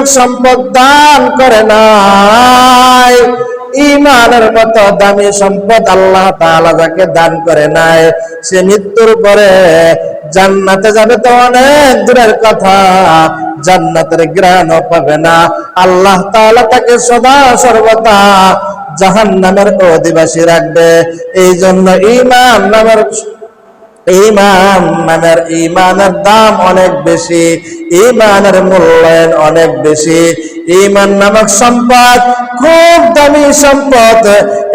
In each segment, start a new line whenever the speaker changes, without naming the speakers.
নামক সম্পদ দান করে নাই। ইমানের মতো দামি সম্পদ আল্লাহ তাআলা যাকে দান করে নাই, সে মৃত্যুর পরে জান্নাতে যাবে তো অনেক দূরের কথা, জান্নাতের গ্রাণও পাবে না। আল্লাহ তাআলা তাকে সদা সর্বদা জাহান্নামের অধিবাসী রাখবে। এই জন্য ইমান নামের ইমান নামের ইমানের দাম অনেক বেশি, ইমানের মূল্যায়ন অনেক বেশি। ইমান নামক সম্পদ, খুব দামি সম্পদ।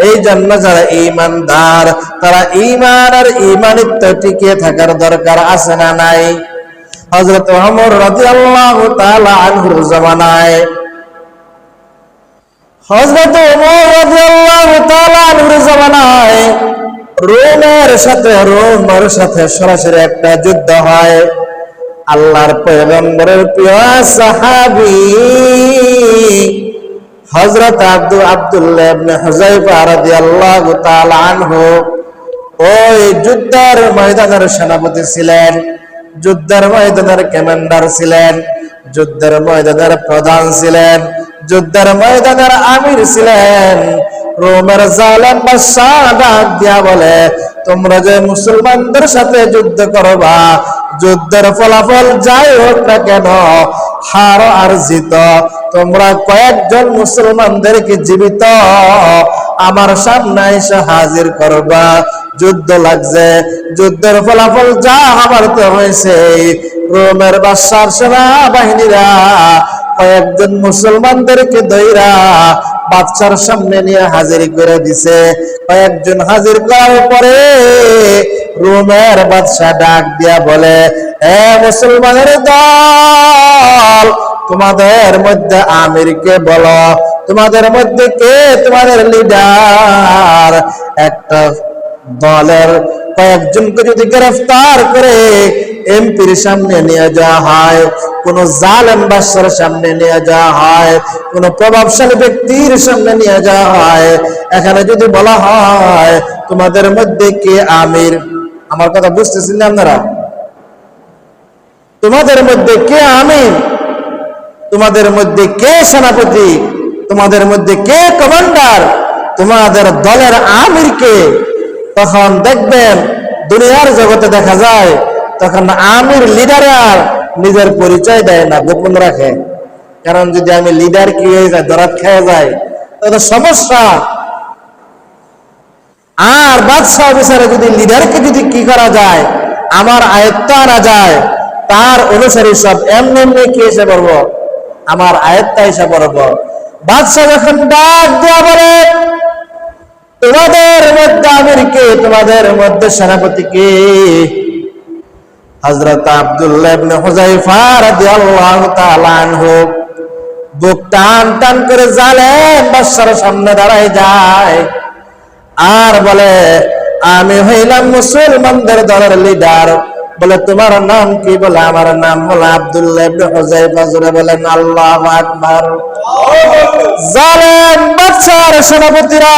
এই জন্য যারা ইমানদার, তারা ইমান আর ইমানিত্ব টিকে থাকার দরকার আছে না নাই? হযরত ওমর রাদিয়াল্লাহু তাআলা আনহুর জামানায়। হযরত ওমর রাদিয়াল্লাহু তাআলা আনহুর জামানায় রোমের সাথে রোমের সাথে সরাসরি একটা যুদ্ধ হয়। আল্লাহর পয়গম্বরের প্রিয় সাহাবী হযরত আব্দু, আব্দুল্লাহ ইবনে হুযায়ফা রাদিয়াল্লাহু তাআলা আনহু ওই যুদ্ধের ময়দানের সেনাপতি ছিলেন, যুদ্ধের ময়দানের কমান্ডার ছিলেন, যুদ্ধের ময়দানের প্রধান ছিলেন, যুদ্ধের ময়দানের আমির ছিলেন। রোমের জালেম বাদশাহ দিয়া বলে, তোমরা যে মুসলমানদের সাথে যুদ্ধ করবা, যুদ্ধের ফলাফল যাই হোক না কেন, হার আর জিত তোমরা কয়েকজন মুসলমানদেরকে জীবিত। আমার সামনে এসে হাজির করবা। যুদ্ধ লাগছে। যুদ্ধের ফলাফল যা হবার তো হয়েছে। রোমের বাদশার সেনা বাহিনীরা কয়েকজন মুসলমানদেরকে দইরা বাচ্চার সামনে নিয়ে হাজির করে দিছে। কয়েকজন হাজির করার পরে রোমের বাদশা ডাক দিয়া বলে, এ মুসলমানের দল, তোমাদের মধ্যে আমিরকে বলো, তোমাদের মধ্যে কে তোমাদের লিডার একটা দলের কয়েকজনকে যদি গ্রেফতার করে এমপির সামনে নিয়ে যাওয়া হয়, কোন জালেম বাদশার সামনে নিয়ে যাওয়া হয়, কোন প্রভাবশালী ব্যক্তির সামনে নিয়ে যাওয়া হয়। এখানে যদি বলা হয়, তোমাদের মধ্যে কে আমির? আমার কথা বুঝতেছেন না আপনারা? তোমাদের মধ্যে কে আমির? তোমাদের মধ্যে কে সেনাপতি? তোমাদের মধ্যে কে কমান্ডার? তোমাদের দলের আমির কে? তখন দেখবেন দুনিয়ার জগতে দেখা যায় তখন আমির লিডার নিজের পরিচয় দেয় না, গোপন রাখে। কারণ যদি আমি লিডার কি হয়ে যায় দরাত খেয়ে যায়, তাহলে সমস্যা। আর বাদশাহ বিচারে যদি লিডারকে যদি কি করা যায়, আমার আয়ত্ত আনা যায়, তার অনুসারী সব এমনি এমনি কি এসে পড়ব? আমার আয়ত্তা এসে পড়ব। বাদশাহ যখন ডাক দেওয়া বলে, তোমাদের মধ্যে আমিরকে তোমাদের মধ্যে সেনাপতি কে? হযরত আব্দুল্লাহ বুক টান টান করে জালেম বাদশার সামনে দাঁড়ায় যায় আর বলে, আমি হইলাম মুসলমানদের দলের লিডার বলে, তোমার নাম কি? বলে, আমার নাম বলে আব্দুল্লাহ বলেন, আল্লাহু সেনাপতিরা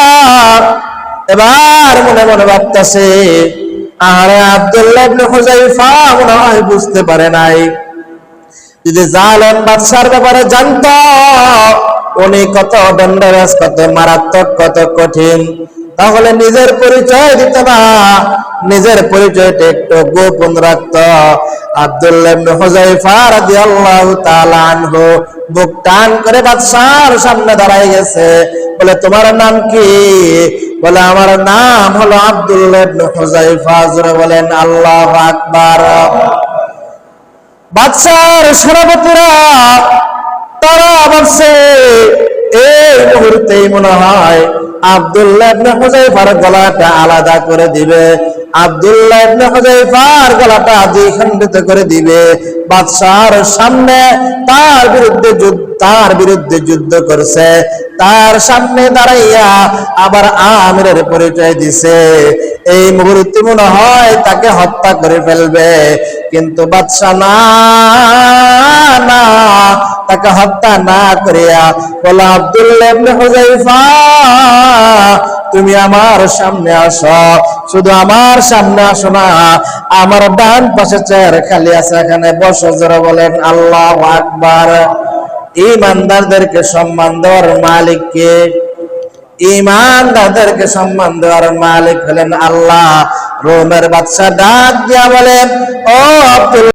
এবার মনে মনে ভাবতেছে আরে আব্দুল্লাহ ইবনে হুযায়ফা মনে হয় বুঝতে পারে নাই। যদি জালেম বাদশার ব্যাপারে জানতো, উনি কত ডেঞ্জারাস কত মারাত্মক, কত কঠিন, তাহলে নিজের পরিচয় দিত না নিজের পরিচয়টা একটু গোপন রাখত। আব্দুল্লাহ ইবনে হুযায়ফা রাদিয়াল্লাহু তাআলা আনহু বুক টান করে বাদশার সামনে দাঁড়ায় গেছে। বলে, তোমার নাম কি? বলে, আমার নাম হলো আব্দুল্লাহ বলেন বাদশার তারা এই মুহূর্তেই মনে হয় গলাটা আলাদা করে দিবে। আব্দুল্লাহ গলাটা দ্বিখণ্ডিত করে দিবে। বাদশার সামনে তার বিরুদ্ধে যুদ্ধ তার বিরুদ্ধে যুদ্ধ করছে, তার সামনে দাঁড়াইয়া আবার আমিরের পরিচয় দিছে। এই মুহূর্তে মনে হয় তাকে হত্যা করে ফেলবে, কিন্তু বাদশা না না, তাকে হত্যা না করিয়া বলো, আব্দুল্লাহ তুমি আমার সামনে আসো। শুধু আমার সামনে আসো না, আমার ডান পাশে চেয়ার খালি আছে, এখানে বসো, জোরে বলেন, আল্লাহ আকবার। ইমানদারদেরকে সম্মান দেওয়ার মালিক কে? ইমানদারদেরকে সম্মান দেওয়ার মালিক হলেন আল্লাহ। রোমের বাদশা ডাক দিয়া বলেন, ও আব্দুল